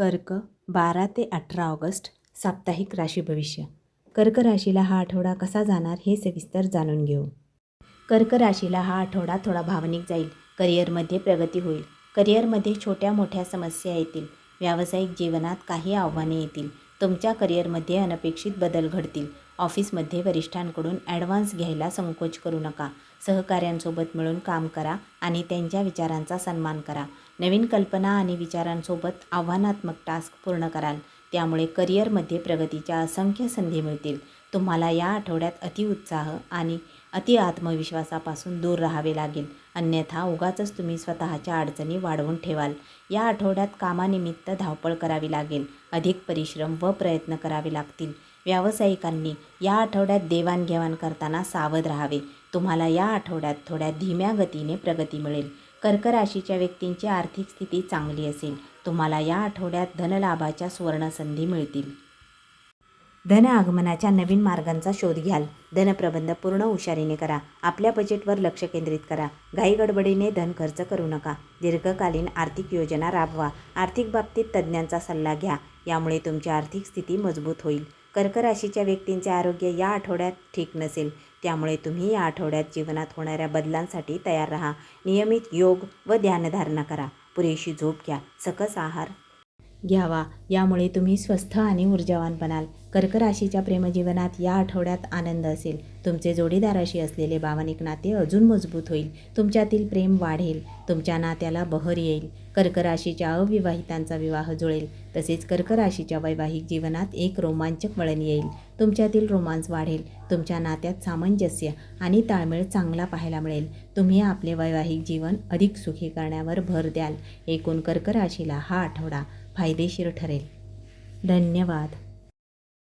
कर्क बारा ते अठरा ऑगस्ट साप्ताहिक राशी भविष्य. कर्क राशीला हा आठवडा कसा जाणार हे सविस्तर जाणून घेऊ. कर्क राशीला हा आठवडा थोडा भावनिक जाईल करिअरमध्ये प्रगती होईल. करिअरमध्ये छोट्या मोठ्या समस्या येतील व्यावसायिक जीवनात काही आव्हाने येतील तुमच्या करिअरमध्ये अनपेक्षित बदल घडतील. ऑफिसमध्ये वरिष्ठांकडून ॲडव्हान्स घ्यायला संकोच करू नका. सहकाऱ्यांसोबत मिळून काम करा आणि त्यांच्या विचारांचा सन्मान करा. नवीन कल्पना आणि विचारांसोबत आव्हानात्मक टास्क पूर्ण कराल. त्यामुळे करिअरमध्ये प्रगतीच्या असंख्य संधी मिळतील. तुम्हाला या आठवड्यात अतिउत्साह आणि अति आत्मविश्वासापासून दूर राहावे लागेल. अन्यथा उगाचच तुम्ही स्वतःच्या अडचणी वाढवून ठेवाल. या आठवड्यात कामानिमित्त धावपळ करावी लागेल. अधिक परिश्रम व प्रयत्न करावे लागतील. व्यावसायिकांनी या आठवड्यात देवाणघेवाण करताना सावध राहावे. तुम्हाला या आठवड्यात थोड्या धीम्या गतीने प्रगती मिळेल. कर्क राशीच्या व्यक्तींची आर्थिक स्थिती चांगली असेल. तुम्हाला या आठवड्यात धनलाभाच्या सुवर्णसंधी मिळतील. धन आगमनाच्या नवीन मार्गांचा शोध घ्याल. धनप्रबंध पूर्ण हुशारीने करा. आपल्या बजेटवर लक्ष केंद्रित करा. घाई गडबडीने धन खर्च करू नका. दीर्घकालीन आर्थिक योजना राबवा. आर्थिक बाबतीत तज्ज्ञांचा सल्ला घ्या. यामुळे तुमची आर्थिक स्थिती मजबूत होईल. कर्क राशीच्या व्यक्तींचे आरोग्य या आठवड्यात ठीक नसेल. त्यामुळे तुम्ही या आठवड्यात जीवनात होणाऱ्या बदलांसाठी तयार राहा. नियमित योग व ध्यानधारणा करा. पुरेशी झोप घ्या. सकस आहार घ्यावा. यामुळे तुम्ही स्वस्थ आणि ऊर्जावान बनाल. कर्क राशीच्या प्रेमजीवनात या आठवड्यात आनंद असेल. तुमचे जोडीदाराशी असलेले भावनिक नाते अजून मजबूत होईल. तुमच्यातील प्रेम वाढेल. तुमच्या नात्याला बहर येईल. कर्क राशीच्या अविवाहितांचा विवाह जुळेल. तसेच कर्क राशीच्या वैवाहिक जीवनात एक रोमांचक वळण येईल. तुमच्यातील रोमांस वाढेल. तुमच्या नात्यात सामंजस्य आणि ताळमेळ चांगला पाहायला मिळेल. तुम्ही आपले वैवाहिक जीवन अधिक सुखी करण्यावर भर द्याल. एकूण कर्क राशीला हा आठवडा फायदेशीर ठरेल. धन्यवाद.